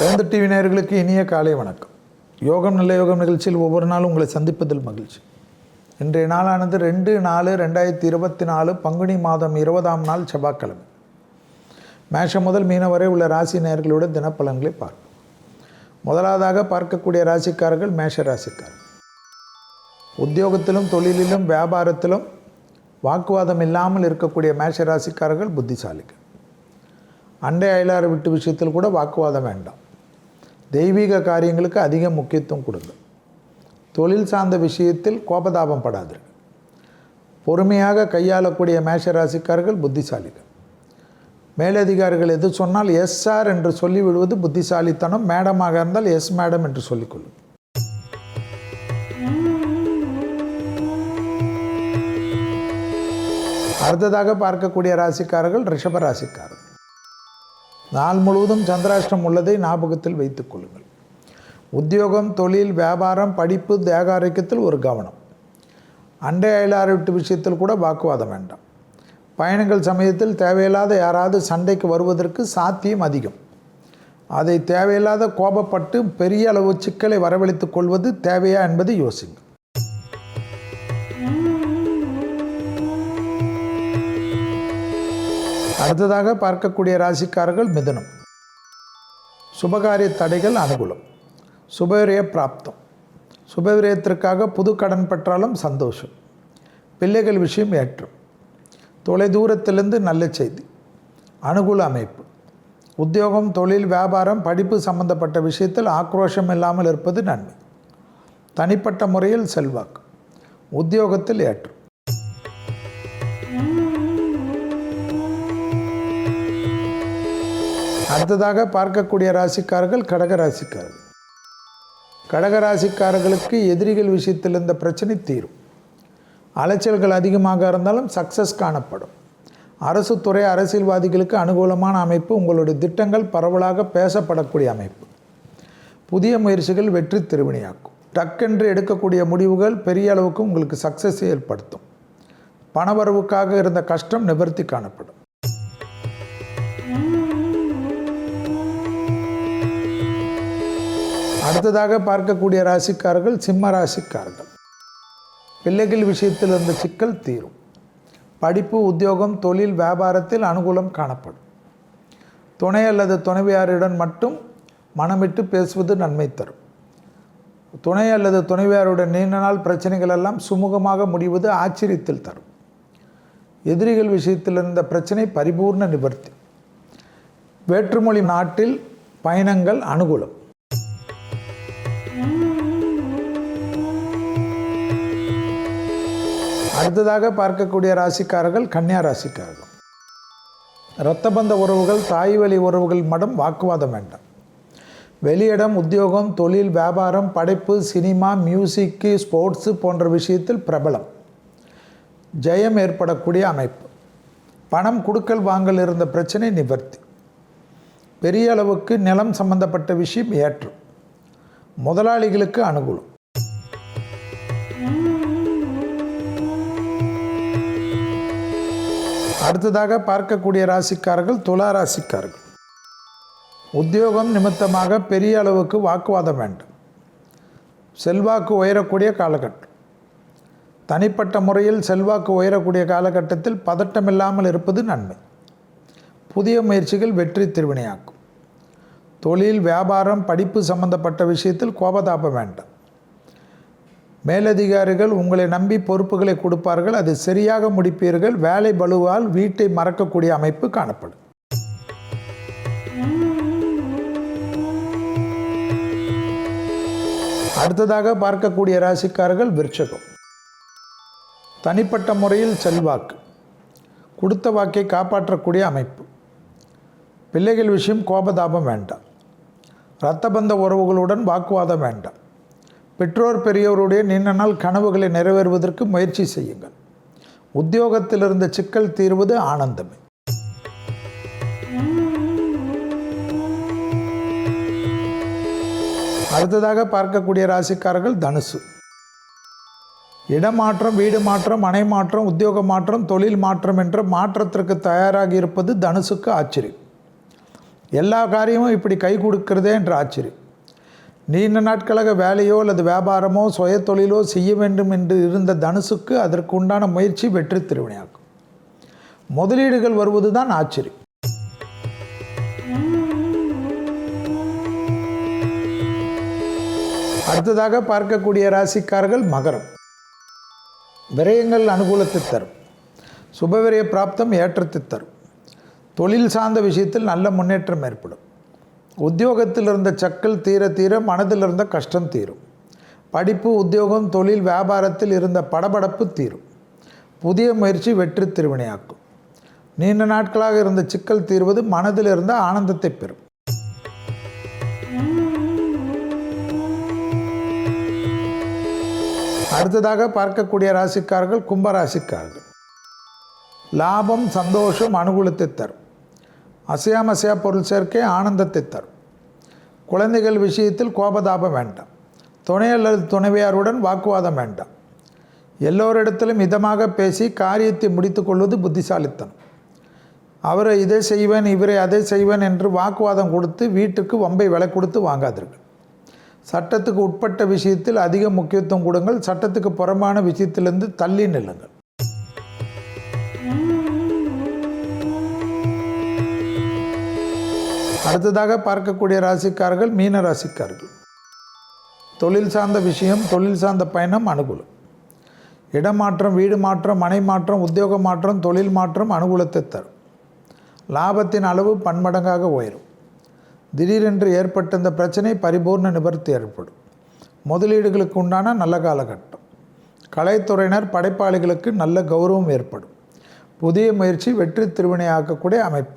வேந்த TV நேயர்களுக்கு இனிய காலை வணக்கம். யோகம் நல்ல யோகம் நிகழ்ச்சியில் ஒவ்வொரு நாளும் உங்களை சந்திப்பதில் மகிழ்ச்சி. இன்றைய நாளானது ரெண்டு நாலு ரெண்டாயிரத்தி இருபத்தி நாலு பங்குனி மாதம் இருபதாம் நாள் செவ்வாய்க்கிழமை. மேஷம் முதல் மீன வரை உள்ள ராசி நேயர்களோட தினப்பலன்களை பார்ப்போம். முதலாவதாக பார்க்கக்கூடிய ராசிக்காரர்கள் மேஷ ராசிக்காரர்கள் உத்தியோகத்திலும் தொழிலிலும் வியாபாரத்திலும் வாக்குவாதம் இல்லாமல் இருக்கக்கூடிய மேஷ ராசிக்காரர்கள் புத்திசாலிகள். அண்டை அயலார் விட்டு விஷயத்தில் கூட வாக்குவாதம் வேண்டாம். தெய்வீக காரியங்களுக்கு அதிக முக்கியத்துவம் கொடுங்க. தொழில் சார்ந்த விஷயத்தில் கோபதாபம் படாதீர்கள். பொறுமையாக கையாளக்கூடிய மேஷ ராசிக்காரர்கள் புத்திசாலிகள். மேலதிகாரிகள் எது சொன்னால் எஸ் சார் என்று சொல்லி விடுவது புத்திசாலித்தனம் மேடமாக இருந்தால் எஸ் மேடம் என்று சொல்லிக்கொள்ளும். அடுத்ததாக பார்க்கக்கூடிய ராசிக்காரர்கள் ரிஷப ராசிக்காரர்கள் நாள் முழுவதும் சந்திராஷ்டம் உள்ளதை ஞாபகத்தில் வைத்துக் கொள்ளுங்கள். உத்தியோகம் தொழில் வியாபாரம் படிப்பு தேக ஆரோக்கியத்தில் ஒரு கவனம். அண்டை அயலாறு விட்டு விஷயத்தில் கூட வாக்குவாதம் வேண்டாம். பயணங்கள் சமயத்தில் தேவையில்லாத யாராவது சண்டைக்கு வருவதற்கு சாத்தியம் அதிகம். அதை தேவையில்லாத கோபப்பட்டு பெரிய அளவு சிக்கலை வரவழைத்துக் கொள்வது தேவையா என்பதை யோசிங்க அடுத்ததாக பார்க்கக்கூடிய ராசிக்காரர்கள் மிதுனம். சுபகாரிய தடைகள் அனுகூலம். சுபவிரய பிராப்தம். சுபவிரயத்திற்காக புது கடன் பெற்றாலும் சந்தோஷம். பிள்ளைகள் விஷயம் ஏற்றம். தொலைதூரத்திலிருந்து நல்ல செய்தி. அனுகூல அமைப்பு. உத்தியோகம் தொழில் வியாபாரம் படிப்பு சம்பந்தப்பட்ட விஷயத்தில் ஆக்ரோஷம் இல்லாமல் இருப்பது நன்மை. தனிப்பட்ட முறையில் செல்வாக்கு. உத்தியோகத்தில் ஏற்றம். அடுத்ததாக பார்க்கக்கூடிய ராசிக்காரர்கள் கடக ராசிக்காரர்கள் கடக ராசிக்காரர்களுக்கு எதிரிகள் விஷயத்தில் இருந்த பிரச்சனை தீரும். அலைச்சல்கள் அதிகமாக இருந்தாலும் சக்ஸஸ் காணப்படும். அரசு துறை அரசியல்வாதிகளுக்கு அனுகூலமான அமைப்பு உங்களுடைய திட்டங்கள் பரவலாக பேசப்படக்கூடிய அமைப்பு. புதிய முயற்சிகள் வெற்றி திருவினையாக்கும். டக்கென்று எடுக்கக்கூடிய முடிவுகள் பெரிய அளவுக்கு உங்களுக்கு சக்ஸஸ் ஏற்படுத்தும். பணவரவுக்காக இருந்த கஷ்டம் நிவர்த்தி காணப்படும். அடுத்ததாக பார்க்கக்கூடிய ராசிக்காரர்கள் சிம்ம ராசிக்காரர்கள். பிள்ளைகள் விஷயத்தில் இருந்த சிக்கல் தீரும். படிப்பு உத்தியோகம் தொழில் வியாபாரத்தில் அனுகூலம் காணப்படும். துணை அல்லது துணைவியாருடன் மட்டும் மனமிட்டு பேசுவது நன்மை தரும். துணை அல்லது துணைவியாருடன் நீண்ட நாள் பிரச்சனைகள் எல்லாம் சுமூகமாக முடிவது ஆச்சரியத்தில் தரும். எதிரிகள் விஷயத்தில் இருந்த பிரச்சனை பரிபூர்ண நிவர்த்தி. வேற்றுமொழி நாட்டில் பயணங்கள் அனுகூலம். அடுத்ததாக பார்க்கக்கூடிய ராசிக்காரர்கள் கன்னியா ராசிக்காரர்கள். இரத்தபந்த உறவுகள் தாய் வழி உறவுகள் மடம் வாக்குவாதம் வேண்டாம். வெளியிடம் உத்தியோகம் தொழில் வியாபாரம் படைப்பு சினிமா மியூசிக்கு ஸ்போர்ட்ஸு போன்ற விஷயத்தில் பிரபலம். ஜெயம் ஏற்படக்கூடிய அமைப்பு. பணம் கொடுக்கல் வாங்கல் இருந்த பிரச்சனை நிவர்த்தி. பெரிய அளவுக்கு நிலம் சம்பந்தப்பட்ட விஷயம் ஏற்றம். முதலாளிகளுக்கு அனுகூலம். அடுத்ததாக பார்க்கக்கூடிய ராசிக்காரர்கள் துலா ராசிக்காரர்கள். உத்தியோகம் நிமித்தமாக பெரிய அளவுக்கு வாக்குவாதம் வேண்டும். செல்வாக்கு உயரக்கூடிய காலகட்டம். தனிப்பட்ட முறையில் செல்வாக்கு உயரக்கூடிய காலகட்டத்தில் பதட்டமில்லாமல் இருப்பது நன்மை. புதிய முயற்சிகள் வெற்றி திருவினையாக்கும். தொழில் வியாபாரம் படிப்பு சம்பந்தப்பட்ட விஷயத்தில் கோபதாபம் வேண்டாம். மேலதிகாரிகள் உங்களை நம்பி பொறுப்புகளை கொடுப்பார்கள் அது சரியாக முடிப்பீர்கள். வேலை பலுவால் வீட்டை மறக்கக்கூடிய அமைப்பு காணப்படும். அடுத்ததாக பார்க்கக்கூடிய ராசிக்காரர்கள் விருட்சகம் தனிப்பட்ட முறையில் செல்வாக்கு. கொடுத்த வாக்கை காப்பாற்றக்கூடிய அமைப்பு. பிள்ளைகள் விஷயம் கோபதாபம் வேண்டாம். இரத்தபந்த உறவுகளுடன் வாக்குவாதம் வேண்டாம். பெற்றோர் பெரியோருடைய நீண்ட நாள் கனவுகளை நிறைவேறுவதற்கு முயற்சி செய்யுங்கள். உத்தியோகத்தில் இருந்த சிக்கல் தீர்வது ஆனந்தமே. அடுத்ததாக பார்க்கக்கூடிய ராசிக்காரர்கள் தனுசு. இடமாற்றம் வீடு மாற்றம் மனை மாற்றம் உத்தியோக மாற்றம் தொழில் மாற்றம் என்ற மாற்றத்திற்கு தயாராகி இருப்பது தனுசுக்கு ஆச்சரியம். எல்லா காரியமும் இப்படி கை கொடுக்கிறதே என்ற ஆச்சரியம். நீண்ட நாட்களாக வேலையோ அல்லது வியாபாரமோ சுய தொழிலோ செய்ய வேண்டும் என்று இருந்த தனுசுக்கு அதற்கு உண்டான முயற்சி வெற்றி திருவினையாக்கும். முதலீடுகள் வருவது தான் ஆச்சரியம். அடுத்ததாக பார்க்கக்கூடிய ராசிக்காரர்கள் மகரம். விரயங்கள் அனுகூலத்தை தரும். சுபவிரய பிராப்தம் ஏற்றத்தை தரும். தொழில் சார்ந்த விஷயத்தில் நல்ல முன்னேற்றம் ஏற்படும். உத்தியோகத்தில் இருந்த சக்கல் தீர தீர மனதில் இருந்த கஷ்டம் தீரும். படிப்பு உத்தியோகம் தொழில் வியாபாரத்தில் இருந்த படபடப்பு தீரும். புதிய முயற்சி வெற்றி திருவினையாக்கும். நீண்ட நாட்களாக இருந்த சிக்கல் தீர்வது மனதில் இருந்த ஆனந்தத்தை பெறும். அடுத்ததாக பார்க்கக்கூடிய ராசிக்காரர்கள் கும்பராசிக்கார்கள் லாபம் சந்தோஷம் அனுகூலத்தை தரும். அசையாமசையா பொருள் சேர்க்கை ஆனந்தத்தை தரும். குழந்தைகள் விஷயத்தில் கோபதாபம் வேண்டாம். துணை அல்லது துணைவியாருடன் வாக்குவாதம் வேண்டாம். எல்லோரிடத்திலும் இதமாக பேசி காரியத்தை முடித்து கொள்வது புத்திசாலித்தனம். அவரை இதை செய்வேன் இவரை அதை செய்வேன் என்று வாக்குவாதம் கொடுத்து வீட்டுக்கு வம்பை விலை கொடுத்து வாங்காதீர்கள். சட்டத்துக்கு உட்பட்ட விஷயத்தில் அதிக முக்கியத்துவம் கொடுங்கள். சட்டத்துக்கு புறம்பான விஷயத்திலிருந்து தள்ளி நில்லுங்கள். அடுத்ததாக பார்க்கக்கூடிய ராசிக்காரர்கள் மீன ராசிக்காரர்கள். தொழில் சார்ந்த விஷயம் தொழில் சார்ந்த பயணம் அனுகூலம். இடமாற்றம் வீடு மாற்றம் மனை மாற்றம் உத்தியோக மாற்றம் தொழில் மாற்றம் அனுகூலத்தை தரும். லாபத்தின் அளவு பன்மடங்காக உயரும். திடீரென்று ஏற்பட்ட இந்த பிரச்சனை பரிபூர்ண நிவர்த்தி ஏற்படும். முதலீடுகளுக்கு உண்டான நல்ல காலகட்டம். கலைத்துறையினர் படைப்பாளிகளுக்கு நல்ல கௌரவம் ஏற்படும். புதிய முயற்சி வெற்றி திருவினையாக்கக்கூடிய அமைப்பு.